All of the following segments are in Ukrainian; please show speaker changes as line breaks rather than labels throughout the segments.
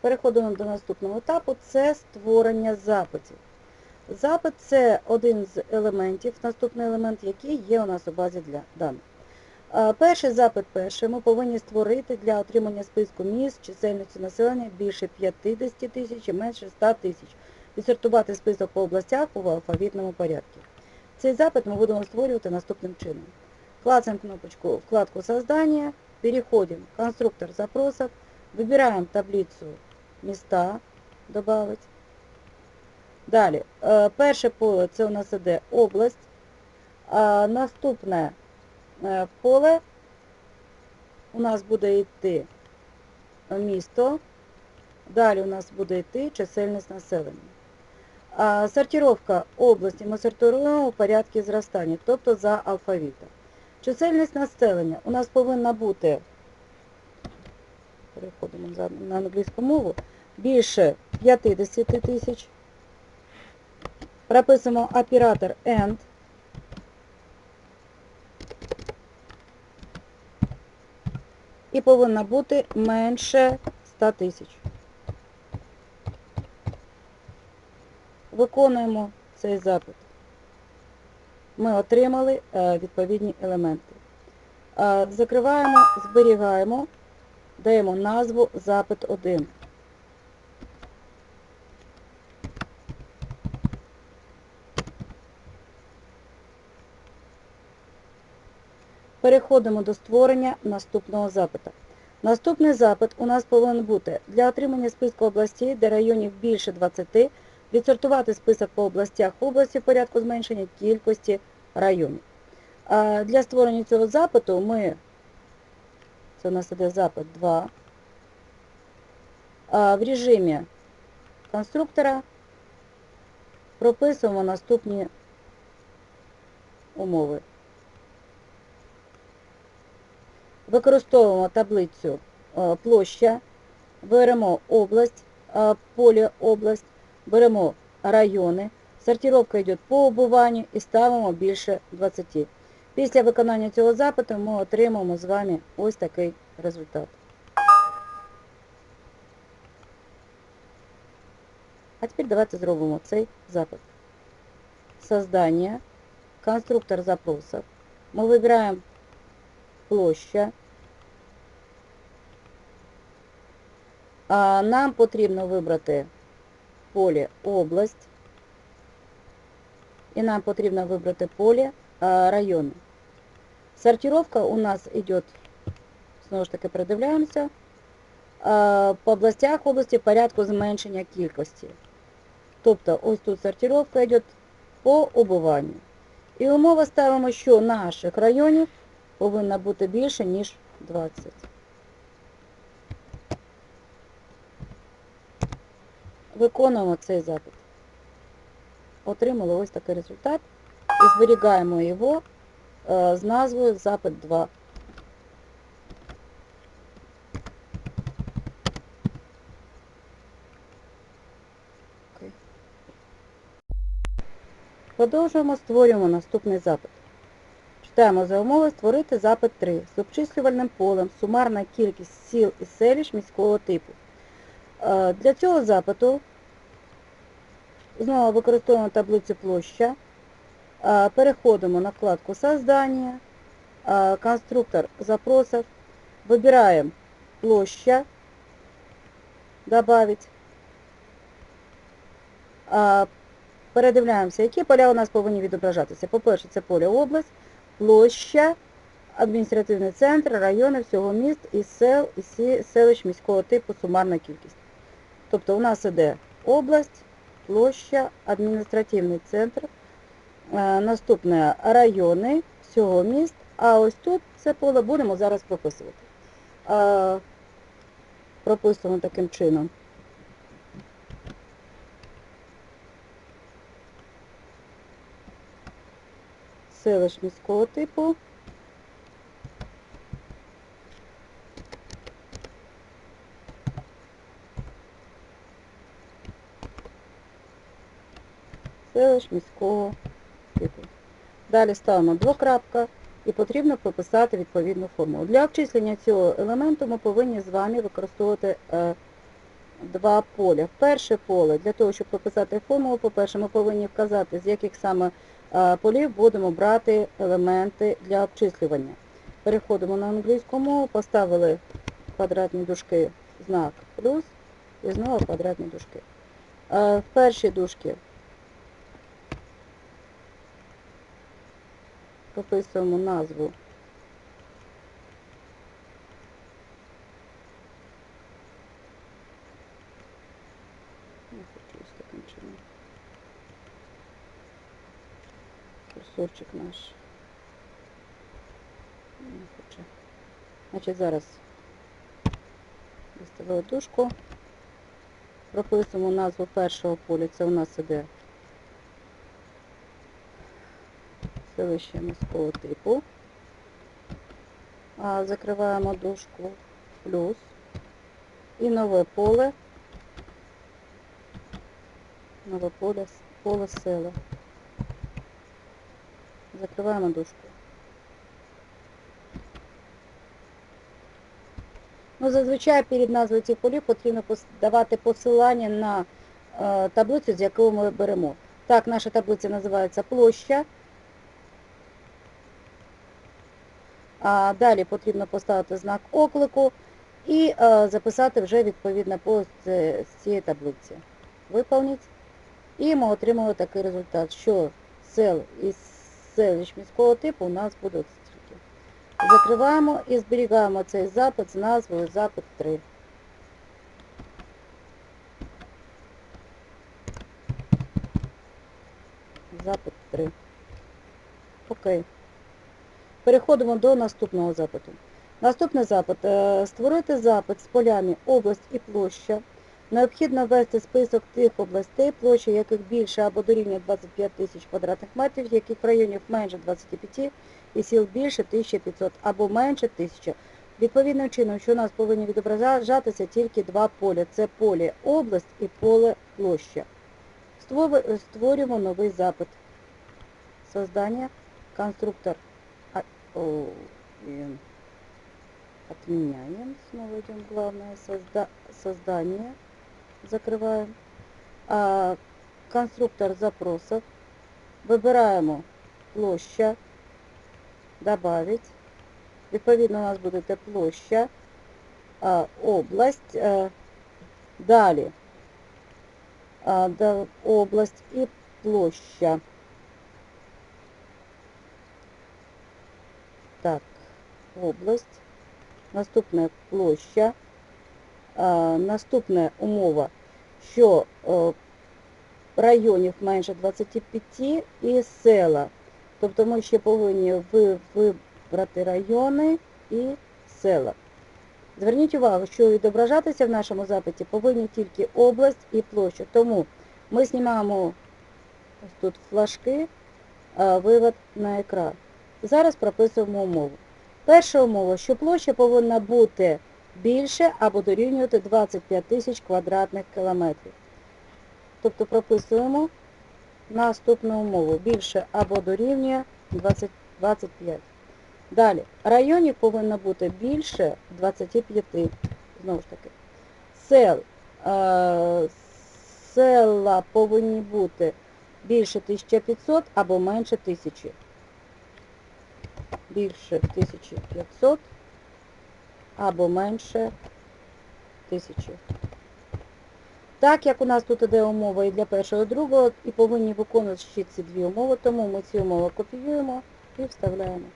Переходимо до наступного етапу, це створення запитів. Запит це один з елементів, наступний елемент, який є у нас у базі для даних. Перший запит перший ми повинні створити для отримання списку міст чисельністю населення більше 50 тисяч і менше 100 тисяч. Відсортувати список по областях у алфавітному порядку. Цей запит ми будемо створювати наступним чином. Клацаем кнопочку «Вкладку создания», переходим в конструктор запросов, выбираем таблицу «Места», «Добавить». Далі, е, перше поле це у нас іде область, а наступне е, поле у нас буде йти місто, далі у нас буде йти чисельність населення. А Сортировка області ми сортуємо у порядку зростання, тобто за алфавітом. Чисельність населення у нас повинна бути, переходимо на англійську мову, більше 50 тисяч. Прописуємо оператор AND. І повинна бути менше 100 тисяч. Виконуємо цей запит. Ми отримали е, відповідні елементи. Е, Закриваємо, зберігаємо, даємо назву запит 1. Переходимо до створення наступного запита. Наступний запит у нас повинен бути для отримання списку областей, де районів більше 20, відсортувати список по областях області в порядку зменшення кількості районів. Для створення цього запиту ми, у нас іде запит 2, а в режимі конструктора прописуємо наступні умови. Використовуємо таблицю площа, беремо область, поле область, беремо райони, сортировка йде по обуванню і ставимо більше 20. Після виконання цього запиту ми отримаємо з вами ось такий результат. А тепер давайте зробимо цей запит. Создание, конструктор запросов. Ми вибираємо площа. А нам потрібно вибрати поле область. І нам потрібно вибрати поле а, райони. Сортировка у нас йде, знову ж таки передивляємося, по областях області порядку зменшення кількості. Тобто ось тут сортировка йде по обуванню. І умова ставимо, що наших районів повинна бути більше, ніж 20. Виконуємо цей запит. Отримали ось такий результат і зберігаємо його е, з назвою запит 2. Продовжуємо, створюємо наступний запит. Читаємо за умови створити запит 3 з обчислювальним полем сумарна кількість сіл і селищ міського типу. Е, Для цього запиту знову використовуємо таблицю площа, Е, переходимо на вкладку Создание, е, конструктор запросов, выбираем площа, добавить, передивляємося, які поля у нас повинні відображатися. По-перше, це поле область, площа, адміністративний центр, райони всього міст і сел, і селищ міського типу сумарна кількість. Тобто у нас іде область, площа, адміністративний центр, е, наступне райони всього міст, а ось тут це поле будемо зараз прописувати. Е, Прописуємо таким чином. Селищ міського типу. Селищ міського типу. Далі ставимо двокрапка і потрібно прописати відповідну формулу. Для обчислення цього елементу ми повинні з вами використовувати е, два поля. Перше поле, для того, щоб прописати формулу, по-перше, ми повинні вказати, з яких саме полів будемо брати елементи для обчислювання. Переходимо на англійську мову, поставили квадратні дужки знак плюс і знову квадратні дужки. Е, В першій дужці прописуємо назву Не хочу ось таким чином. Курсорчик наш. Не хоче. Значить, зараз виставили дужку. Прописуємо назву першого поля. Це у нас іде селище міського типу. А, закриваємо дужку плюс. І нове поле. Нове поле, поле села. Закриваємо дужку. Ну, зазвичай перед назвою цих полів потрібно давати посилання на е, таблицю, з якої ми беремо. Так, наша таблиця називається площа. А далі потрібно поставити знак оклику і е, записати вже відповідно пост з цієї таблиці. Виповніть. І ми отримали такий результат, що сел із селищ міського типу у нас буде стільки. Закриваємо і зберігаємо цей запит з назвою запит 3. Запит 3. Окей. Переходимо до наступного запиту. Наступний запит. Е, Створити запит з полями область і площа. Необхідно ввести список тих областей, площа яких більше або дорівнює 25 тисяч квадратних метрів, яких районів менше 25 і сіл більше 1500 або менше 1000. Відповідним чином, що у нас повинні відображатися тільки два поля. Це поле область і поле площа. Створюємо новий запит. Создання, конструктор. О. Отменяем. Снова идем главное. Созда, создание. Закрываем. А, конструктор запросов. Вибираємо площа. Добавить. Відповідно, у нас буде те площа, а, область. а, Далі. А, да, область і площа. Так, область. Наступне площа. А, наступна умова, що е, районів менше 25 і села. Тобто ми ще повинні вибрати райони і села. Зверніть увагу, що відображатися в нашому запиті повинні тільки область і площа. Тому ми знімаємо тут флажки, вивод на екран. Зараз прописуємо умову. Перша умова, що площа повинна бути більше або дорівнювати 25 тисяч квадратних кілометрів. Тобто прописуємо наступну умову. Більше або дорівнює 20, 25. Далі. Районів повинно бути більше 25. Знову ж таки. Сел. Е, села повинні бути більше 1500 або менше 1000. Більше 1500 або менше 1000. Так як у нас тут іде умова і для першого, і другого, і повинні виконувати ще ці дві умови, тому ми ці умови копіюємо і вставляємо.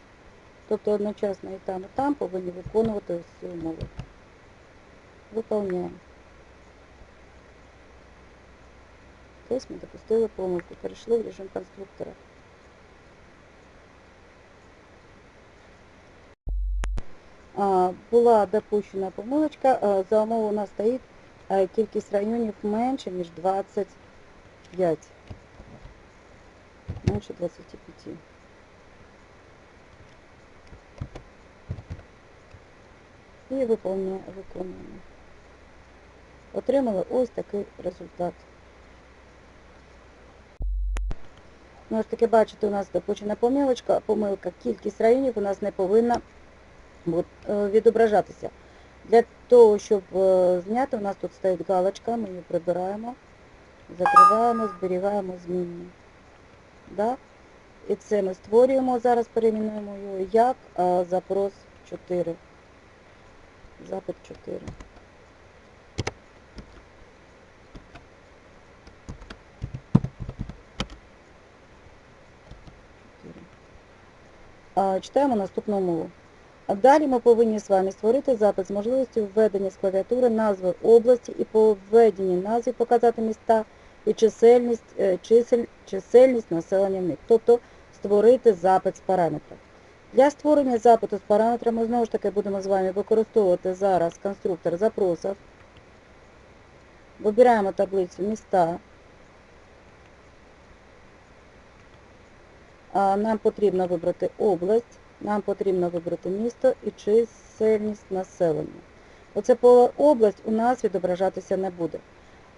Тобто одночасно і там, і там повинні виконувати ось ці умови. Виповняємо. Ось ми допустили помилку, перейшли в режим конструктора. Була допущена помилочка, за умову у нас стоїть кількість районів менше, ніж 25. Менше 25. І виконуємо. Отримали ось такий результат. Ну, ось таки бачите, у нас допущена помилочка, помилка, кількість районів у нас не повинна відображатися. Для того, щоб е, зняти, у нас тут стоїть галочка, ми її прибираємо, закриваємо, зберігаємо, змінюємо. Да? І це ми створюємо, зараз перейменуємо його як е, запрос 4. Запит 4. Читаємо наступну умову. Далі ми повинні з вами створити запит з можливістю введення з клавіатури назви області і по введенні назви показати міста і чисельність, е, чисель, чисельність населення в них. Тобто створити запит з параметрів. Для створення запиту з параметрами знову ж таки будемо з вами використовувати зараз конструктор запросів. Вибираємо таблицю міста. Нам потрібно вибрати область, нам потрібно вибрати місто і чисельність населення. Оце поле область у нас відображатися не буде.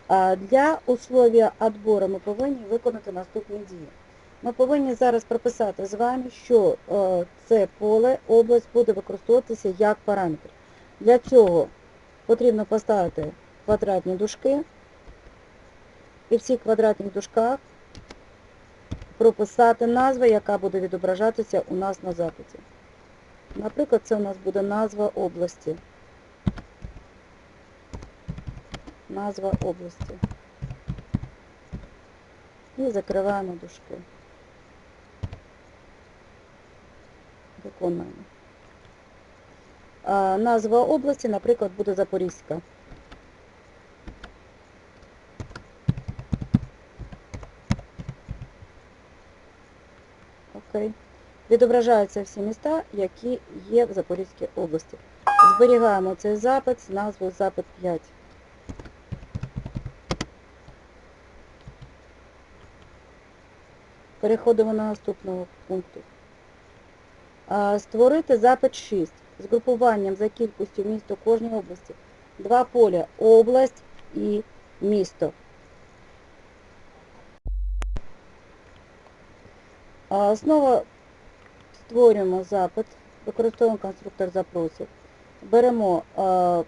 А Для условия відбору ми повинні виконати наступні дії. Ми повинні зараз прописати з вами, що е, це поле, область буде використовуватися як параметр. Для цього потрібно поставити квадратні дужки і в цих квадратних дужках прописати назву, яка буде відображатися у нас на запиті. Наприклад, це у нас буде назва області. Назва області. І закриваємо дужки. Виконуємо. Назва області, наприклад, буде Запорізька. Окей. Відображаються всі міста, які є в Запорізькій області. Зберігаємо цей запит з назвою запит 5. Переходимо на наступного пункту. Створити запит 6 з групуванням за кількістю міст у кожній області. Два поля – область і місто. Знову створюємо запит, використовуємо конструктор запросів. Беремо а,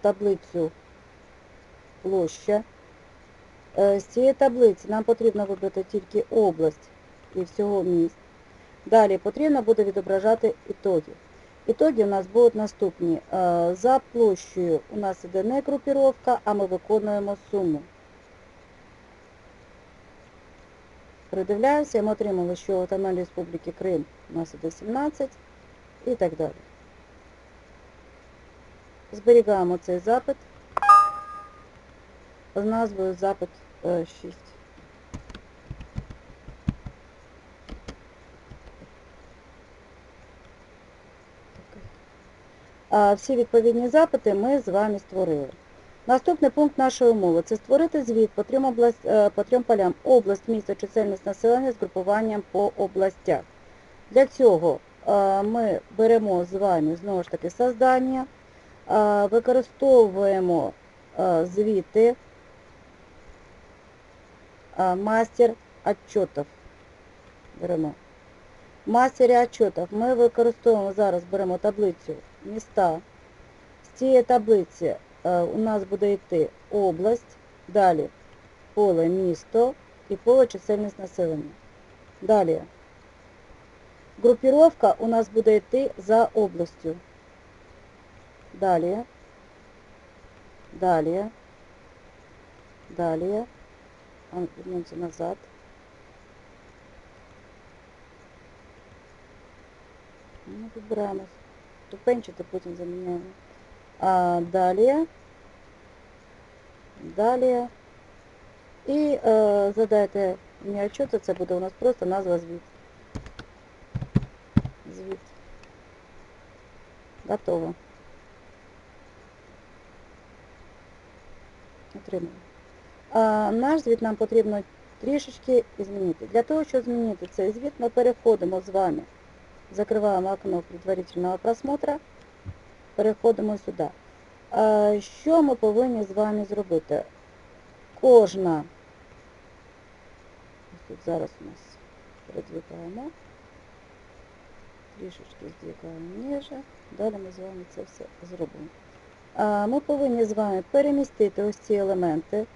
таблицю площа. Е, З цієї таблиці нам потрібно вибрати тільки область і всього міст. Далі потрібно буде відображати ітоги. Ітоги у нас будуть наступні. Е, За площею у нас іде не групіровка, а ми виконуємо суму. Придивляюся, ми отримали, що Автономної Республіки Крим у нас іде 17 і так далі. Зберігаємо цей запит з назвою запит е, 6. А Всі відповідні запити ми з вами створили. Наступний пункт нашої умови – це створити звіт по трьом, область, е, по трьом полям область, місто, чисельність населення з групуванням по областях. Для цього е, ми беремо з вами знову ж таки создання, е, використовуємо звіти мастер отчетів. Беремо. В мастері отчетів ми використовуємо, зараз беремо таблицю міста. З цієї таблиці у нас буде йти область, далі поле місто і поле чисельність населення. Далі. Групіровка у нас буде йти за областю. Далі. Далі. Далі. А, Вернемося назад. Ну, вибираємо ступенчато, потім заміняємо. А далі. Далі. І е, задайте мені отчета, це буде у нас просто назва звіт. Звіт. Готово. А, наш звіт нам потрібно трішечки змінити. Для того, щоб змінити цей звіт, ми переходимо з вами. Закриваємо окно предварительного просмотра. Переходимо сюди. Що ми повинні з вами зробити? Кожна, тут зараз у нас передвигаємо. трішечки здвигаємо ніже. Далі ми з вами це все зробимо. Ми повинні з вами перемістити ось ці елементи.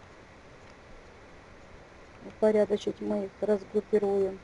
Упорядочить ми їх розгрупіруємо.